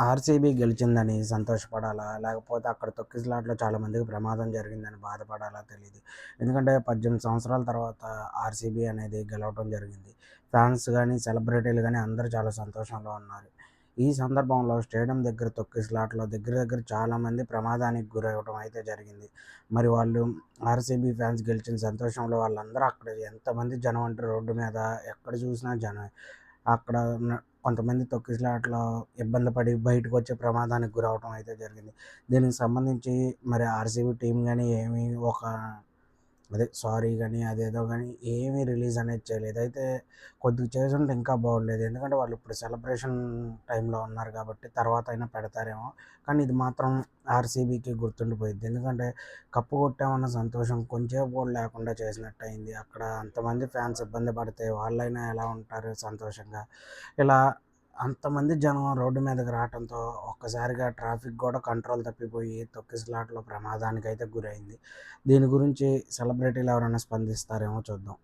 RCB గెలిచిందని సంతోషపడాలా? లేకపోతే అక్కడ తొక్కిసలాట్లో చాలామందికి ప్రమాదం జరిగిందని బాధపడాలా తెలియదు ఎందుకంటే 18 సంవత్సరాల తర్వాత ఆర్‌సీబీ అనేది గెలవటం జరిగింది. ఫ్యాన్స్ కానీ సెలబ్రిటీలు కానీ అందరూ చాలా సంతోషంలో ఉన్నారు. ఈ సందర్భంలో స్టేడియం దగ్గర తొక్కిసలాట్లో దగ్గర దగ్గర చాలామంది ప్రమాదానికి గురవటం అయితే జరిగింది. మరి వాళ్ళు ఆర్‌సీబీ ఫ్యాన్స్ గెలిచిన సంతోషంలో వాళ్ళందరూ అక్కడ ఎంతమంది జనం అంటే రోడ్డు మీద ఎక్కడ చూసినా జనం అక్కడ ఉన్న కొంతమంది తొక్కిసలాట్లో ఇబ్బంది పడి బయటకొచ్చే ప్రమాదానికి గురవడం అయితే జరిగింది. దీనికి సంబంధించి మరి ఆర్‌సీబీ టీం కానీ ఏమీ ఒక అదే సారీ కానీ అదేదో కానీ ఏమీ రిలీజ్ అనేది చేయలేదు. అయితే కొద్దిగా చేసుంటే ఇంకా బాగుండేది. ఎందుకంటే వాళ్ళు ఇప్పుడు సెలబ్రేషన్ టైంలో ఉన్నారు కాబట్టి తర్వాత అయినా పెడతారేమో. కానీ ఇది మాత్రం ఆర్‌సీబీకి గుర్తుండిపోయింది ఎందుకంటే కప్పు కొట్టామన్న సంతోషం కొంచెం కూడా లేకుండా చేసినట్టు అయింది అక్కడ అంతమంది ఫ్యాన్స్ ఇబ్బంది పడితే వాళ్ళైనా ఎలా ఉంటారు సంతోషంగా. ఇలా అంతమంది జనం రోడ్డు మీదకి రావడంతో ఒక్కసారిగా ట్రాఫిక్ కూడా కంట్రోల్ తప్పిపోయి తొక్కిసలాటలో ప్రమాదానికైతే గురైంది. దీని గురించి సెలబ్రిటీలు ఎవరైనా స్పందిస్తారేమో చూద్దాం.